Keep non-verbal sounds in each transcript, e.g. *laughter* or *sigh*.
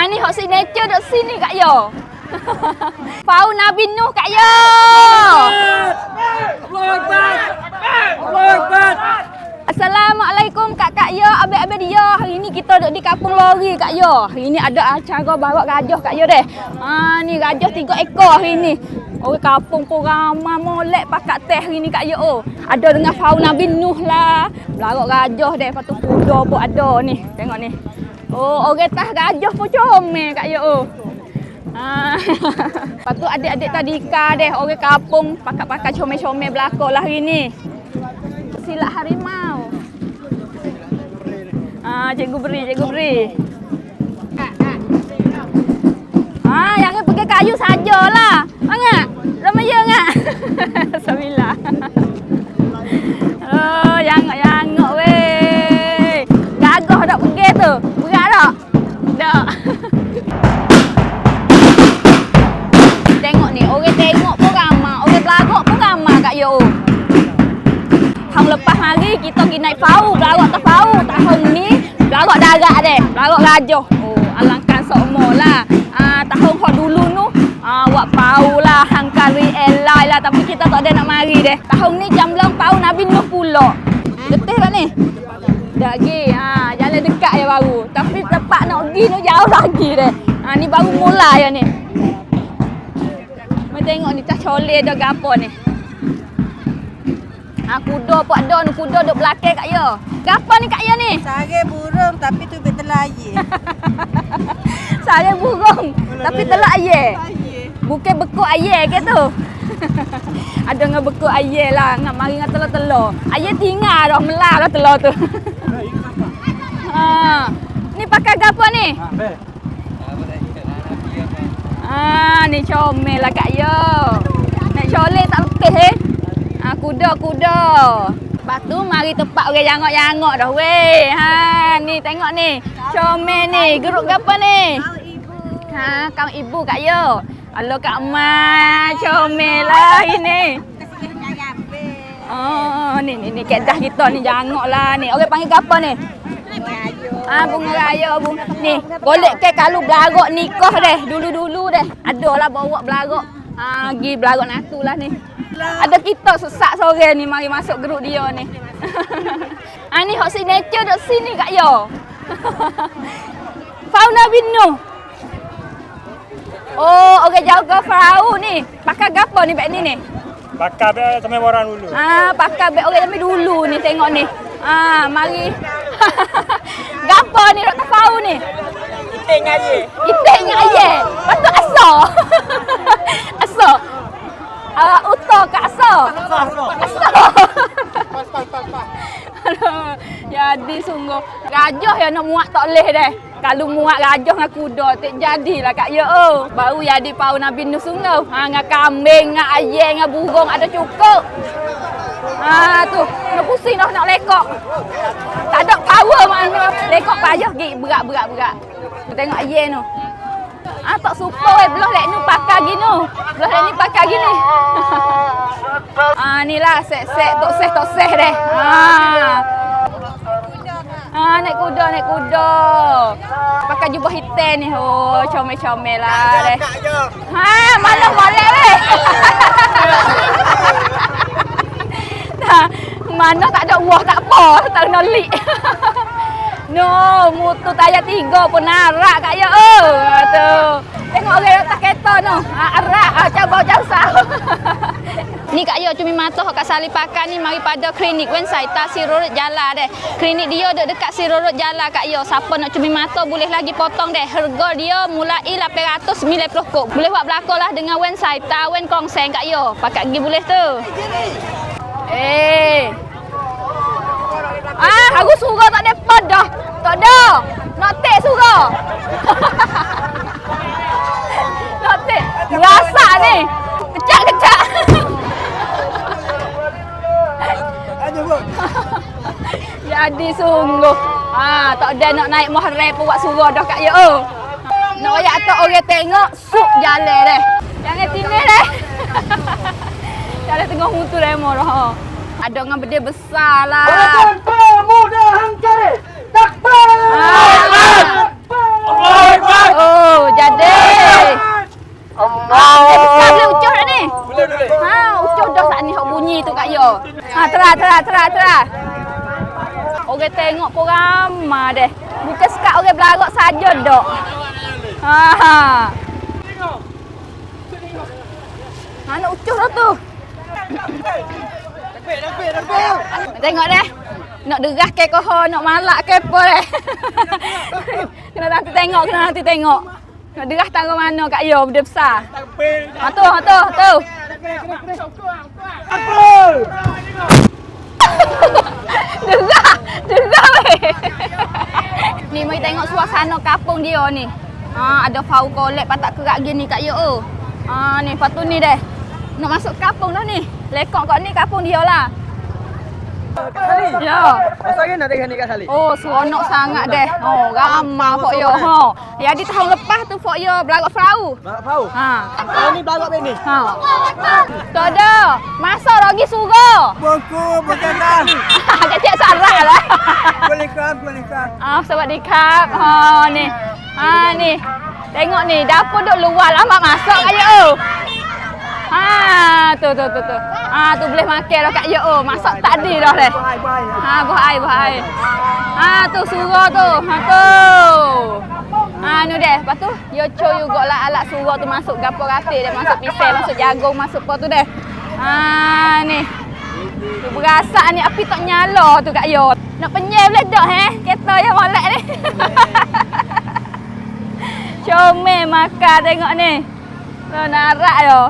Ah ni hot signature duk sini Kak Yo. *laughs* Pau Nabi Nuh Kak Yo. Assalamualaikum Kak Kak Yo, abang-abang dia. Hari ni kita duduk di kampung lori Kak Yo. Hari ni ada acara bawa gajah Kak Yo deh. Ha ni gajah tiga ekor hari ni. Orang kampung pun ramai molek pakat teh hari ni Kak Yo. Oh. Ada dengan fauna binuh lah. Belarok gajah deh. Lepas tu kuda pun ada ni. Tengok ni. Oh, orang tah gajah pun comel Kak Yo. Oh. Ha. *laughs* Lepas tu adik-adik tadika deh. Orang kampung pakat-pakat comel-comel belakang lah hari ni. Silak harimau. Ah, cikgu beri, cikgu beri. Ah, yang pakai kayu sajalah. Mangak. Lama ya ngak. *laughs* Samila. Oh, yang yang weh. Gagah dak pergi tu. Kita pergi naik pau, belagak tak pau. Tahun ni. Belagak darat deh, belagak gajah. Oh, alangkan semua lah. Ah, tahun hot dulu nu. Ah, wak pau lah, hang kari elai lah. Tapi kita tak ada nak mari deh Tahun ni jam belang pau Nabi Nuh pula Getih tak ni? Dah pergi, ha, jalan dekat je baru. Tapi tempat nak pergi tu jauh lagi deh ha, Ni baru mula ya ni. Mari tengok ni, tak colek dah gapo ni Ha, kuda pun ada ni, kuda duduk belakang kat ya Gapo ni kat ya ni? Sare burung tapi tu betul air. *laughs* Saya burung Tapi telak air Bukan bekuk air ke tu *laughs* Ada dengan bekuk air lah Ngak mari dengan telur-telur Air tinggal dah melar dah telur tu ha. *laughs* Ni pakai apa ni? Ah, ni comel lah Kak Yo. Nak colek tak letih eh. Ah, kuda kuda. Lepas tu mari tempat orang jangok-jangok dah weh. Ha, ni tengok ni. Comel ni. Geruk apa ni? Ha, kaum ibu Kak Yo. Halo Kak Ma, comel lah ini. Oh, ni ni ni kedah kita ni jangok lah ni. Orang panggil apa ni? Ah bunga raya bung. Ni, golek ke kalau belagak nikah deh. Dulu-dulu deh. Adalah bawa belagak. Ah gi belagak natu lah ni. Ada kita sesak sore ni mari masuk grup dia ni. *laughs* ah ni hot signature duk sini Kak Yo. *laughs* Fauna Binu. Oh, orang jaga perahu ni. Pakai gapo ni beg ni ni? Bakar be sampai orang dulu. Ah, pakai beg orang zaman dulu ni tengok ni. Ah, mari. *laughs* Gapo ni nak tahu ni? Itik dengan ayah. Lepas tu asal. asal. Uh, uto ke asal? Asal. Aduh, jadi sungguh. Gajah yang nak muat tak boleh deh. Kalau muat gajah dengan kuda, tak jadilah kak ya. Oh. Baru jadi pau Nabi Nuh sungguh. Ha, dengan kambing, dengan ayam, dengan burung ada cukup. Ha tu, nak pusing dah nak lekok. Tak ada power mana. Lekok payah gig berat berat berat. Tengok ayam tu. Ah tak super weh belah lek ni pakai gini. Belah lek ni pakai gini. *laughs* ah ni lah set-set tok seh tok seh deh. Ah. Ah naik kuda naik kuda. Pakai jubah hitam ni. Oh comel-comel lah deh. Ha mana boleh weh. *laughs* *laughs* Nah, mana tak ada wah tak apa, tak kena lik. No, mutu tayar tiga pun narak kat ya. Oh, tu. Tengok orang atas kereta no. Ha, arak, ha, cabau jauh *laughs* Ni Kak Yo cumi mata kat Sali Pakan ni mari pada klinik Wen Saita Sirurut Jala deh. Klinik dia duduk dekat Sirurut Jala Kak Yo. Siapa nak cumi mata boleh lagi potong deh. Harga dia mulai 890 kop. Boleh buat belakang lah dengan Wen Saita, Wen Kongseng Kak Yo. Pakat gigi boleh tu. Eh. Ah, aku surah tak ada dah. Tak ada. Nak tek surah. *laughs* Nak tek. Berasa ni. Kecak-kecak. Jadi *laughs* sungguh. Ah, tak ada nak naik muharram pun buat surah dah kat ya. Oh. Nak ayat tak orang tengok, sup jalan deh. Jangan sini deh. *laughs* Jalan tengah mutu demo dah. ha. Ada dengan benda besar lah. Oh. Eh, besar boleh ucuh dah ni. Boleh, boleh. Ha, ucuh dah saat ni hok bunyi tu kat yo. Ha, tera, tera, tera, tera. Orang tengok kau ramah deh. Bukan sekat orang belarak saja dok. Ha. ha. ha Mana ucuh dah tu? Tengok deh. Nak derah ke kau, nak malak ke apa deh. *laughs* kena nanti tengok, kena nanti tengok. Nak derah tangga mana Kak Yo, benda besar. Ha tu, ha tu, tu. *laughs* Derah, derah weh. Ni mari tengok suasana kampung dia ni. Ha, ada fau kolek patak kerak gini Kak Yo. oh. Ha, ni lepas tu ni deh. Nak masuk kampung dah ni. Lekok kat ni kampung dia lah. Ya. Masa ni nak tengok ni? Oh, seronok sangat deh. Oh, ramai Fok Yo. Ha. Jadi tahun lepas tu Fok Yo berlarak perahu. Nak tahu? Ha. Kalau ni belagak ni. Ha. Tu ada. Masuk lagi suruh. Buku berkata. *laughs* Kecik sarah lah. Kulikan, kulikan. Ah, sawadikap. Ha ni. Ha ni. Tengok ni, dapur duk luar lama masuk kat yo. Ha, tu tu tu tu. Ha, tu boleh makan dah kat yo. Masak tadi dah deh. Bye bye. Ha, buah air, buah air. Ha, tu surau tu. Ha tu. Ha, ni deh. Lepas tu, yo co juga lah alat surau tu masuk gapo rapi dia masuk pisang, masuk jagung, masuk apa tu deh. Ha, ni. Tu berasak ni api tak nyala tu kat yo. Nak penyel boleh dak eh? Kereta yang molek ni. *laughs* Comel makan tengok ni. Tu narak yo.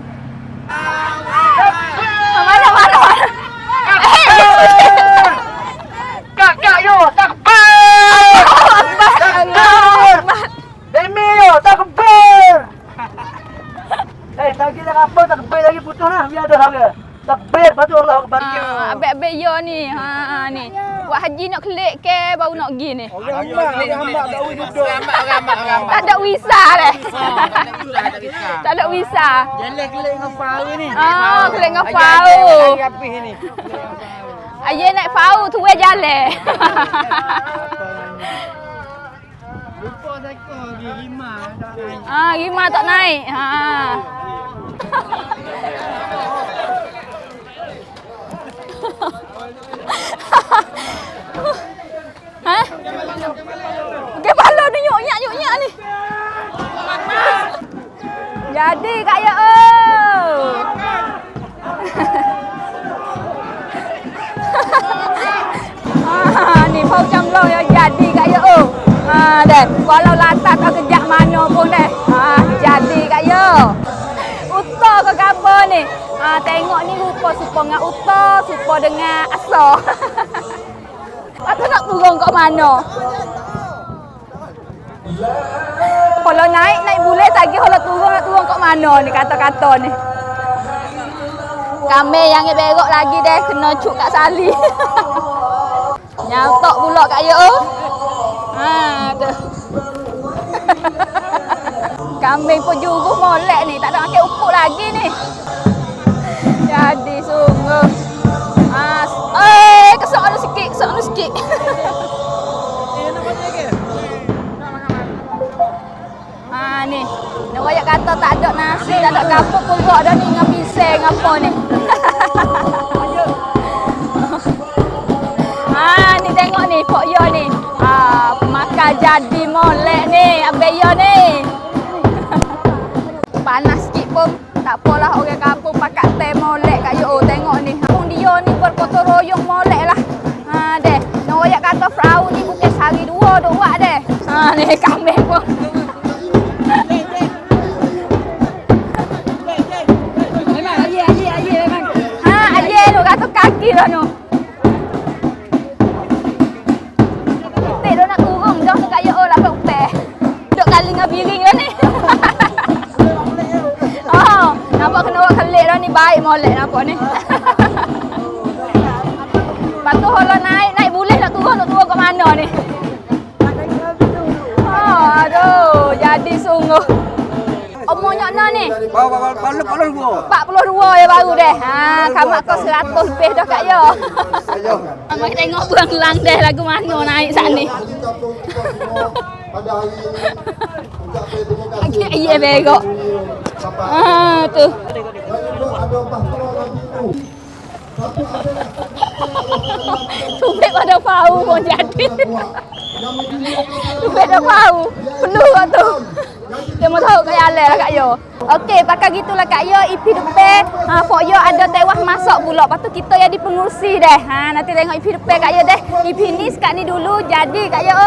Takbir. Demi yo takbir. *laughs* Eh, lagi dah apa takbir lagi putus lah. Biar ada harga. Takbir patu Allah akbar. Ah, abek-abek yo ni. Ha, haji nak kelik ke baru nak pergi ni. Orang hamba, orang hamba tak boleh duduk. Tak ada visa leh. tak ada visa. Jalan kelik dengan fau ni. Ah, kelik dengan Ayah, fau. ayah, ni. Naik fau tu we jalan. Lupa saya pergi lima. ah, gimana tak naik? Ha? *laughs* Jadi kak oh. Ah, ni pau jamlo ya jadi kak oh. Ha deh, walau latar kau kejak mana pun deh. Ha jadi kak ya. Uta ke apa ni? Ha tengok ni rupa supa dengan uta, supa dengan asa. Lepas *laughs* nak turun kat mana? Kalau naik, naik boleh tak kalau turun nak turun kat mana ni kata-kata ni. Kami yang berok lagi deh kena cuk kat sali. *laughs* Nyatok pula kat yo. Ha tu. *laughs* Kambing pun juru molek ni, tak ada makan upuk lagi ni. Jadi sungguh. Ah, eh kesok anu sikit, kesok sikit. *laughs* ni. Nak royak kata tak ada nasi, tak ada kapuk pun buat dah ni dengan pisang apa ni. ah *laughs* ni tengok ni pok yo ni. Ah makan jadi molek ni, abang yo ni. *laughs* Panas sikit pun tak apalah orang kampung pakat teh molek kat yo tengok ni. Kampung dia ni bergotong royong molek lah. Ha deh. Nak royak kata perahu ni bukan sehari dua duk buat deh. Ha ni *laughs* kambing Dengan biring dah ni. *laughs* Oh, nampak kena buat kelik dah ni baik molek nampak ni. *laughs* Lepas tu kalau naik, naik boleh nak turun, nak turun kat mana ni? Oh, aduh, jadi sungguh. Umurnya nak ni? Bawa bawa bawa bawa gua. 42 ya baru deh. Ha, kamak kau 100 lebih dah kat. Ayo. Mari tengok buang lang deh lagu mana naik saat ni. pada hari ini Lagi iya begok. Ha tu. itu ada bau pun jadi. Tubik dah bau. Perlu kat tu. Dia mau tahu kat Yale lah Kak Yo. Okey, pakai gitulah Kak Yo. Ipi depan. Ha, Fok Yo ada tewah masuk pula. Lepas tu kita yang di pengurusi deh. Ha, nanti tengok ipi depan Kak Yo deh. Ipi ni sekat ni dulu. Jadi Kak Yo.